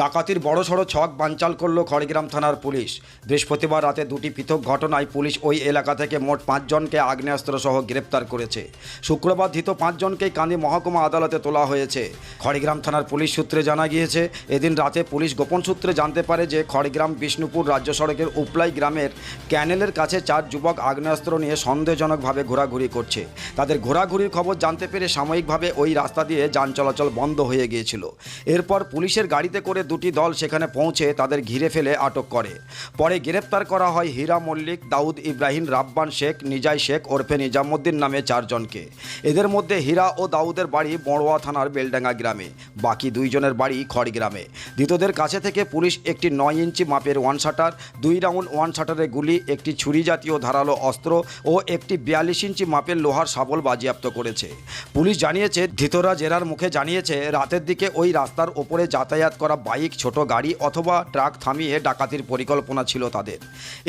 ডাকাতির বড়সড় ছক বানচাল করল খড়গ্রাম থানার পুলিশ। বৃহস্পতিবার রাতে দুটি পৃথক ঘটনায় পুলিশ ওই এলাকা থেকে মোট পাঁচজনকে আগ্নেয়াস্ত্রসহ গ্রেপ্তার করেছে। শুক্রবার ধৃত পাঁচজনকেই কান্দি মহকুমা আদালতে তোলা হয়েছে। খড়গ্রাম থানার পুলিশ সূত্রে জানা গিয়েছে, এদিন রাতে পুলিশ গোপন সূত্রে জানতে পারে যে খড়গ্রাম বিষ্ণুপুর রাজ্য সড়কের উপলাই গ্রামের ক্যানেলের কাছে চার যুবক আগ্নেয়াস্ত্র নিয়ে সন্দেহজনকভাবে ঘোরাঘুরি করছে। তাদের ঘোরাঘুরির খবর জানতে পেরে সাময়িকভাবে ওই রাস্তা দিয়ে যান চলাচল বন্ধ হয়ে গিয়েছিল। এরপর পুলিশের গাড়িতে করে দুটি দল সেখানে পৌঁছে তাদের ঘিরে ফেলে আটক করে। পরে গ্রেপ্তার করা হয় হীরা মল্লিক, দাউদ ইব্রাহিম, রাব্বান শেখ, নিজাই শেখ, ওরফে নিজামুদ্দিন নামে চারজনকে। এদের মধ্যে হীরা ও দাউদের বাড়ি বড়োয়া থানার বেলডাঙ্গা গ্রামে, বাকি দুইজনের বাড়ি খড়গ্রামে ধৃতদের কাছে থেকে পুলিশ একটি নয় ইঞ্চি মাপের ওয়ান শাটার, দুই রাউন্ড ওয়ান শাটারের গুলি, একটি ছুরি জাতীয় ধারালো অস্ত্র ও একটি বিয়াল্লিশ ইঞ্চি মাপের লোহার শাবল বাজেয়াপ্ত করেছে। পুলিশ জানিয়েছে, ধৃতরা জেরার মুখে জানিয়েছে, রাতের দিকে ওই রাস্তার ওপরে যাতায়াত করা বাইক, ছোট গাড়ি অথবা ট্রাক থামিয়ে ডাকাতির পরিকল্পনা ছিল তাদের।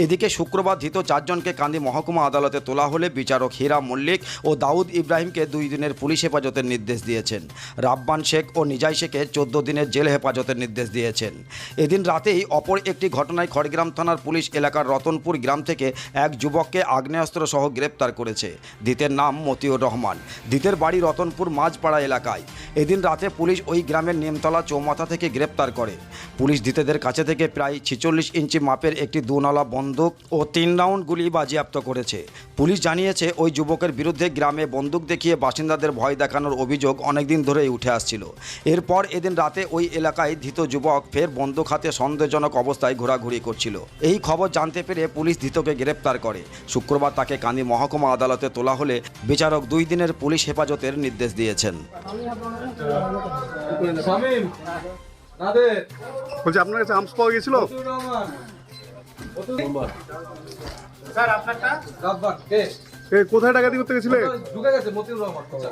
এদিকে শুক্রবার ধৃত চারজনকে কান্দি মহকুমা আদালতে তোলা হলে বিচারক হীরা মল্লিক ও দাউদ ইব্রাহিমকে দুই দিনের পুলিশ হেফাজতের নির্দেশ দিয়েছেন। রাব্বান শেখ ও নিজাই শেখে চোদ্দ দিনের জেল হেফাজতের নির্দেশ দিয়েছেন। এদিন রাতেই অপর একটি ঘটনায় খড়গ্রাম থানার পুলিশ এলাকার রতনপুর গ্রাম থেকে এক যুবককে আগ্নেয়াস্ত্র সহ গ্রেপ্তার করেছে। ধৃতের নাম মতিউর রহমান। ধৃতের বাড়ি রতনপুর মাঝপাড়া এলাকায়। এদিন রাতে পুলিশ ওই গ্রামের নিমতলা চৌমাথা থেকে গ্রেপ্তার করে। পুলিশ ধৃতেদের কাছে থেকে প্রায় ছিচল্লিশ ইঞ্চি মাপের একটি দুনলা বন্দুক ও তিন রাউন্ড গুলি বাজেয়াপ্ত করেছে। পুলিশ জানিয়েছে, ওই যুবকের বিরুদ্ধে গ্রামে বন্দুক দেখিয়ে বাসিন্দাদের ভয় দেখানোর অভিযোগ অনেকদিন ধরেই উঠে আসছিল। এরপর এদিন রাতে ওই এলাকায় ধৃত যুবক ফের বন্দুক হাতে সন্দেহজনক অবস্থায় ঘোরাঘুরি করছিল। এই খবর জানতে পেরে পুলিশ ধৃতকে গ্রেপ্তার করে। শুক্রবার তাকে কান্দি মহকুমা আদালতে তোলা হলে বিচারক দুই দিনের পুলিশ হেফাজতের নির্দেশ দিয়েছেন। বলছি আপনার কাছে আমস পাওয়া গেছিল কোথায় ডাকাতি করতে গেছিলে? ঢুকে গেছে মতিউর রহমান আচ্ছা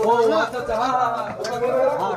ও আচ্ছা আচ্ছা হ্যাঁ হ্যাঁ হ্যাঁ।